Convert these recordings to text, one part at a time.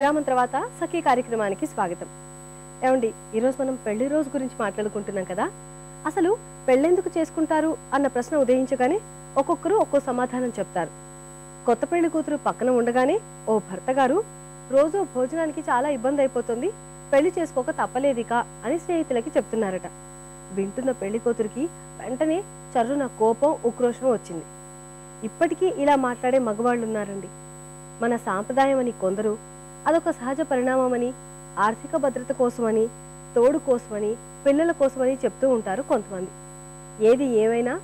విరామం తర్వాత సఖీ కార్యక్రమానికి స్వాగతం. ఏమండి ఈరోజు మనం పెళ్ళి రోజు గురించి మాట్లాడుకుంటున్నాం కదా? అసలు పెళ్ళెందుకు చేసుకుంటారు అన్న ప్రశ్న ఉదయించగానే ఒక్కొక్కరు ఒక్కో సమాధానం చెప్తారు. కొత్త పెళ్ళి కూతురు పక్కన ఉండగానే ఓ భర్త గారు రోజు భోజనానికి చాలా ఇబ్బంది అయిపోతుంది పెళ్ళి చేసుకోక తప్పలేదిక అని స్నేహితులకి చెప్తున్నారట. వింటున్న పెళ్ళి కూతురికి వెంటనే చర్రున కోపం ఉక్రోషం వచ్చింది. ఇప్పటికీ ఇలా మాట్లాడే మగవాళ్ళు ఉన్నారండి మన సాంప్రదాయం అని కొందరు అదొక సహజ పరిణామమని ఆర్థిక భద్రత కోసమని తోడు కోసమని పిల్లల కోసమని చెప్తూ ఉంటారు కొంతమంది. ఏది ఏమైనా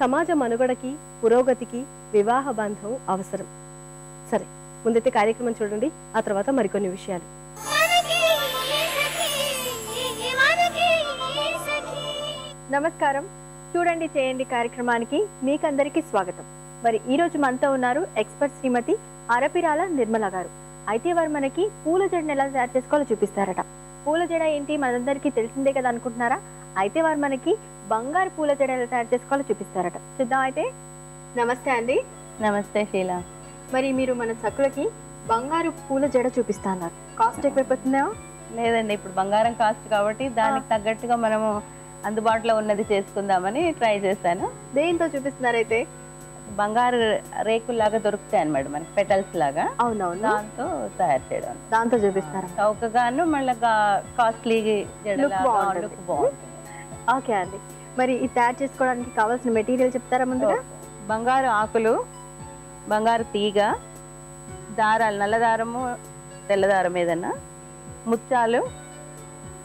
సమాజ మనుగడకి పురోగతికి వివాహ బంధం అవసరం. సరే ముందైతే కార్యక్రమం చూడండి ఆ తర్వాత మరికొన్ని విషయాలు. నమస్కారం. చూడండి చేయండి కార్యక్రమానికి మీకందరికీ స్వాగతం. మరి ఈ రోజు మనతో ఉన్నారు ఎక్స్పర్ట్ శ్రీమతి అరపిరాల నిర్మల గారు. అయితే వారు మనకి పూల జడను ఎలా తయారు చేసుకోవాలో చూపిస్తారట. పూల జడ ఏంటి? మనందరికీ తెలిసిందే కదా అనుకుంటున్నారా? అయితే వారు మనకి బంగారు పూల జడ ఎలా తయారు చేసుకోవాలో చూపిస్తారట. చూద్దాం అయితే. నమస్తే అండి. నమస్తే శీల. మరి మీరు మన సకులకి బంగారు పూల జడ చూపిస్తా అన్నారు కాస్ట్ ఎక్కువైపోతుందేమో లేదండి ఇప్పుడు బంగారం కాస్ట్ కాబట్టి దానికి తగ్గట్టుగా మనము అందుబాటులో ఉన్నది చేసుకుందామని ట్రై చేశాను. దేంతో చూపిస్తున్నారు అయితే బంగారు రేకుల్లాగా దొరుకుతాయి అన్నమాట మనకి పెటల్స్ లాగా. అవునవును. దాంతో తయారు చేయడం. దాంతో చూపిస్తారా? చౌకగాను మళ్ళీ కాస్ట్లీ. లుక్ బాగుంటుంది. ఓకే అండి. మరి ఇది తయారు చేసుకోవడానికి కావాల్సిన మెటీరియల్ చెప్తారా ముందుగా? బంగారు ఆకులు బంగారు తీగ దారాలు నల్ల దారము తెల్ల దారం ఏదన్నా ముత్యాలు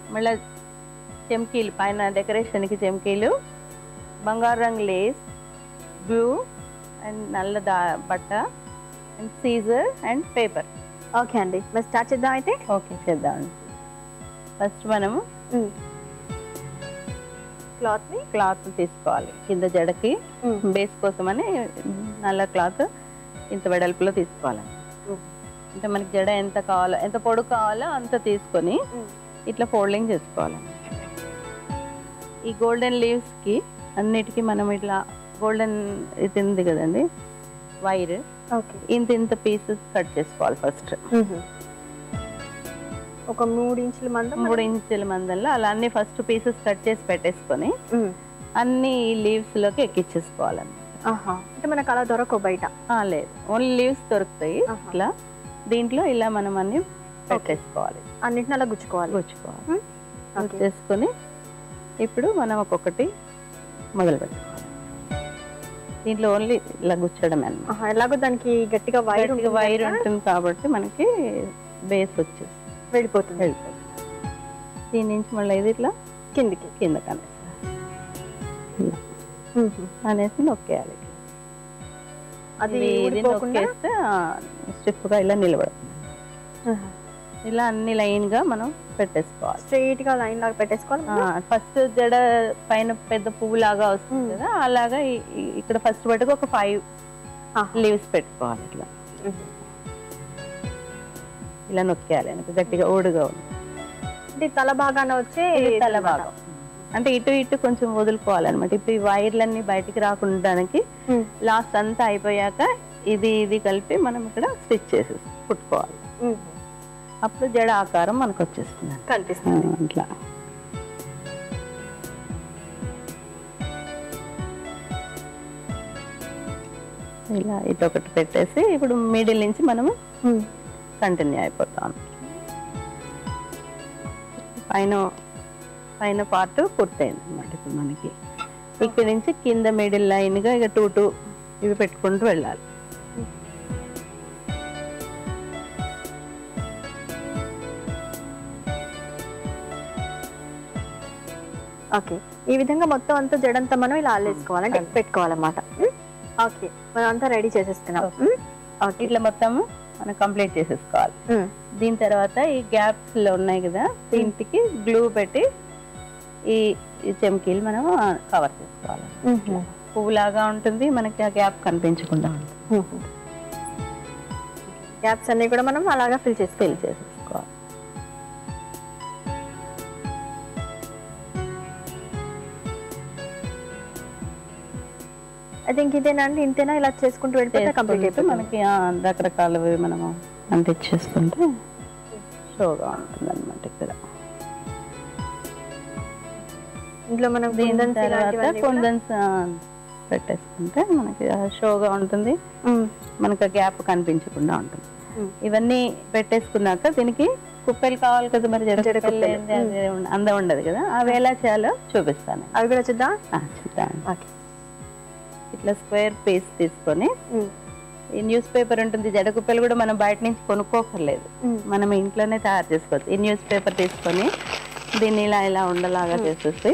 మళ్ళీ చెమ్కీలు పైన డెకరేషన్కి చెమ్కీలు బంగారు రంగు లేస్ బ్లూ అండ్ నల్ల దా బట్ట and scissor and paper. Okay అండి. మరి స్టార్ట్ చేద్దాం అయితే? ఓకే చేద్దామండి ఫస్ట్ మనము క్లాత్ని క్లాత్ తీసుకోవాలి. కింద జడకి బేస్ కోసమని నల్ల క్లాత్ ఇంత వెడల్పులో తీసుకోవాలి అంటే మనకి జడ ఎంత కావాలో ఎంత పొడుగు కావాలో అంత తీసుకొని ఇట్లా ఫోల్డింగ్ చేసుకోవాలి ఈ గోల్డెన్ లీవ్స్కి అన్నిటికీ మనం ఇట్లా గోల్డెన్ ఇది ఉంది కదండి. వైర్ ఓకే ఇంత ఇంత పీసెస్ కట్ చేసుకోవాలి ఫస్ట్ ఒక మూడు ఇంచుల మందం మూడు ఇంచుల మందంలో అలా అన్ని ఫస్ట్ పీసెస్ కట్ చేసి పెట్టేసుకొని అన్ని లీవ్స్లోకి ఎక్కించేసుకోవాలన్నమాట ఆహా. అంటే మనకు అలా దొరకవు బయట? లేదు. ఓన్లీ లీవ్స్ దొరుకుతాయి. ఇట్లా దీంట్లో ఇలా మనం అన్ని పెట్టేసుకోవాలి. అన్నిటిని అలా గుచ్చుకోవాలి? గుచ్చుకోవాలి. గుచ్చేసుకొని ఇప్పుడు మనం ఒక్కొక్కటి మొదలు పెట్టుకోవాలి దీంట్లో ఓన్లీ ఇలా గుచ్చడమే అన్నమాట. ఆహా, ఎలాగో దానికి గట్టిగా వైర్ వైర్ ఉంటుంది కాబట్టి మనకి బేస్ వచ్చేసి వెళ్ళిపోతుంది. వెళ్ళిపోతుంది. దీని నుంచి మళ్ళీ ఇది ఇట్లా? కిందికి. కింద కనేసి ఇలా. అనేసి నొక్కేయాలి అది ఇది నొక్కేస్తే స్టిఫ్గా ఇలా నిలబడుతుంది ఇలా అన్ని లైన్గా మనం పెట్టేసుకోవాలి. స్ట్రైట్గా లైన్ లాగా పెట్టేసుకోవాలి ఫస్ట్ జడ పైన పెద్ద పువ్వు లాగా వస్తుంది మ్మ్. కదా అలాగా ఇక్కడ ఫస్ట్ పట్టుకు ఒక ఫైవ్. లీవ్స్ పెట్టుకోవాలి ఇట్లా. ఇలా నొక్కేయాలి గట్టిగా ఓడుగా ఉంది అంటే తల భాగాన వచ్చే తల భాగం. అంటే ఇటు ఇటు కొంచెం వదులుకోవాలన్నమాట. ఇప్పుడు ఈ వైర్లన్నీ బయటికి రాకుండానికి మ్మ్. లాస్ట్ అంతా అయిపోయాక ఇది ఇది కలిపి మనం ఇక్కడ స్టిచ్ చేసేసి కుట్టుకోవాలి. అప్పుడు జడ ఆకారం మనకు వచ్చేస్తుంది కనిపిస్తుంది ఇట్లా ఇలా ఇటు ఒకటి పెట్టేసి ఇప్పుడు మిడిల్ నుంచి మనము కంటిన్యూ అయిపోతాం. పైన పైన పార్ట్ పూర్తయింది అనమాట ఇప్పుడు మనకి. ఇక్కడ నుంచి కింద మిడిల్ లైన్గా ఇక టూ టూ ఇవి పెట్టుకుంటూ వెళ్ళాలి. ఓకే ఈ విధంగా మొత్తం అంతా జడంతా మనం ఇలా అల్లేసుకోవాలి. అంటే పెట్టుకోవాలన్నమాట. ఓకే మనం అంతా రెడీ చేసేసుకున్నాం ఓకే ఇట్లా మొత్తము మనం కంప్లీట్ చేసేసుకోవాలి. దీని తర్వాత ఈ గ్యాప్స్లో ఉన్నాయి కదా దీనికి గ్లూ పెట్టి ఈ చెమ్కీలు మనం కవర్ చేసుకోవాలి. పువ్వులాగా ఉంటుంది మనకి ఆ గ్యాప్ కనిపించకుండా ఉంటుంది. గ్యాప్స్ అన్ని కూడా మనం అలాగా ఫిల్ చేసుకోవాలి ఫిల్ చేసేసుకోవాలి. ఐ థింక్ ఇదేనండి ఇంతేనా? ఇలా చేసుకుంటూ వెళ్ళిపోతే కంప్లీట్ అయిపోతుంది. మనకి రకరకాలవి మనము అంటించేసుకుంటే షోగా ఉంటుంది అనమాట ఇక్కడ. ఇంట్లో మనం దీని కుందన్స్ తర్వాత పెట్టేసుకుంటే మనకి షోగా ఉంటుంది. మనకు గ్యాప్ కనిపించకుండా ఉంటుంది. మ్మ్. ఇవన్నీ పెట్టేసుకున్నాక దీనికి కుప్పలు కావాలి కదా మరి. ఏంది, అది ఉండ- అందం ఉండదు కదా. అవి ఎలా చేయాలో చూపిస్తాను అవి కూడా చూద్దాం చూద్దాం ఓకే ఇట్లా స్క్వేర్ పీస్ తీసుకొని. ఈ న్యూస్ పేపర్ ఉంటుంది జడ కుప్పలు కూడా మనం బయట నుంచి కొనుక్కోకర్లేదు. మనం ఇంట్లోనే తయారు చేసుకోవచ్చు ఈ న్యూస్ పేపర్ తీసుకొని దీన్ని ఇలా ఇలా ఉండలాగా చేసేసి.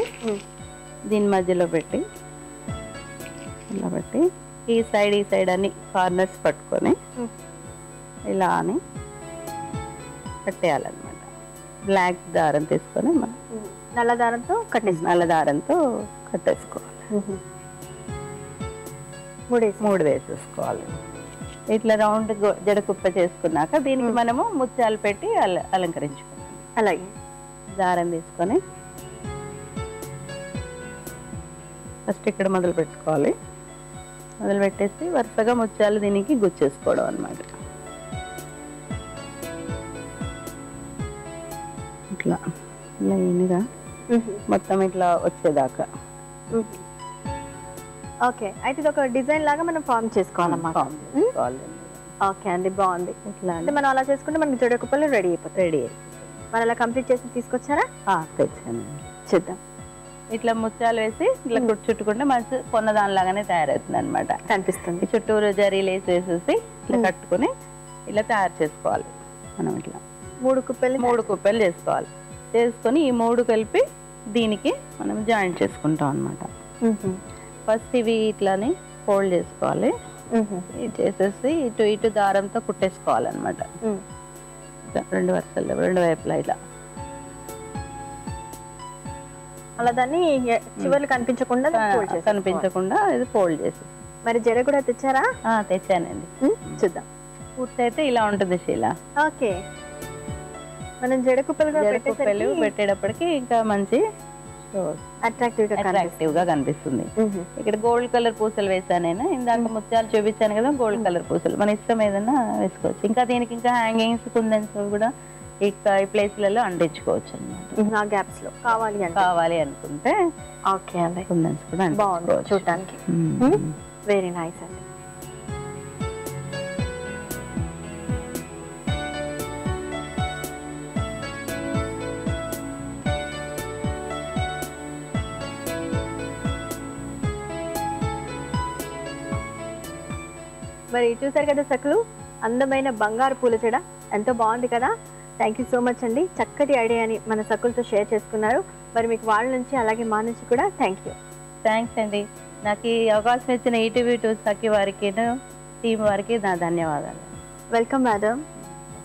దీని మధ్యలో పెట్టి ఇలా పెట్టి ఈ సైడ్ ఈ సైడ్ అన్ని కార్నర్స్ పట్టుకొని. ఇలా అని కట్టేయాలన్నమాట బ్లాక్ దారం తీసుకొని మనం. నల్ల దారంతో కట్టేసి నల్ల దారంతో కట్టేసుకోవాలి మూడేసి మూడు వేసేసుకోవాలి. ఇట్లా రౌండ్ జడ కుప్ప చేసుకున్నాక దీనికి మనము ముత్యాలు పెట్టి అల అలంకరించుకుంటాం. అలాగే. దారం తీసుకొని ఫస్ట్ ఇక్కడ మొదలు పెట్టుకోవాలి. మొదలు పెట్టేసి వరుసగా ముత్యాలు దీనికి గుచ్చేసుకోవడం అన్నమాట. ఇట్లా లైన్గా మొత్తం ఇట్లా వచ్చేదాకా. ఓకే. అయితే ఇది ఒక డిజైన్ లాగా మనం ఫామ్ చేసుకోవాలన్నమాట. ఫామ్ చేసుకోవాలి. ఓకే అండి బాగుంది. ఇట్లా అంటే మనం అలా చేసుకుంటే మనకి జడ కుప్పలు రెడీ అయిపోతాయి. రెడీ మరి అలా కంప్లీట్ చేసి తీసుకొచ్చారా? తెచ్చాను. చూద్దాం. ఇట్లా ముత్యాలు వేసి ఇట్లా కుట్టు చుట్టుకుంటే మంచి కొన్న దానిలాగానే తయారవుతుంది అనమాట కనిపిస్తుంది చుట్టూరు జరీ లేసి వేసేసి ఇట్లా కట్టుకుని ఇలా తయారు చేసుకోవాలి. మనం ఇట్లా మూడు కుప్పలు మూడు కుప్పలు చేసుకోవాలి. చేసుకొని ఈ మూడు కలిపి దీనికి మనం జాయింట్ చేసుకుంటాం అనమాట ఫస్ట్ ఇవి ఇట్లాని ఫోల్డ్ చేసుకోవాలి. ఇది చేసేసి ఇటు ఇటు దారంతో కుట్టేసుకోవాలన్నమాట. రెండు వరుసలు రెండు వైపులా ఇలా. అలా దాన్ని చివర్లు కనిపించకుండా. కనిపించకుండా ఇది ఫోల్డ్ చేసేసి మరి జడ కూడా తెచ్చారా? ఆ, తెచ్చానండి. చూద్దాం. పూర్తయితే ఇలా ఉంటుంది శీల. ఓకే. మనం జడ కుప్పలు పెట్టేటప్పటికి ఇంకా మంచి అట్రాక్టివ్గా కనిపిస్తుంది. అట్రాక్టివ్గా కనిపిస్తుంది ఇక్కడ గోల్డ్ కలర్ పూసలు వేసాను నేను ఇందాక ముత్యాలు చూపించాను కదా గోల్డ్ కలర్ పూసలు. మన ఇష్టం ఏదైనా వేసుకోవచ్చు. ఇంకా దీనికి ఇంకా హ్యాంగింగ్స్ కుందన్స్ కూడా ఇక ఈ ప్లేస్లలో అంటించుకోవచ్చు ఆ గ్యాప్స్లో కావాలి కావాలి అనుకుంటే ఓకే అండి. కుందన్స్ కూడా మ్మ్. వెరీ నైస్ అండి. మరి చూసారు కదా సకులు? అందమైన బంగారు పూల చెడ. ఎంతో బాగుంది కదా? థ్యాంక్ యూ సో మచ్ అండి. చక్కటి ఐడియాని మన సకులతో షేర్ చేసుకున్నారు. మరి మీకు వాళ్ళ నుంచి అలాగే మా నుంచి కూడా థ్యాంక్ యూ థ్యాంక్స్ అండి. నాకు ఈ అవకాశం ఇచ్చిన ఈటీవీ టూ సఖి వారికి టీం వారికి నా ధన్యవాదాలు. Welcome madam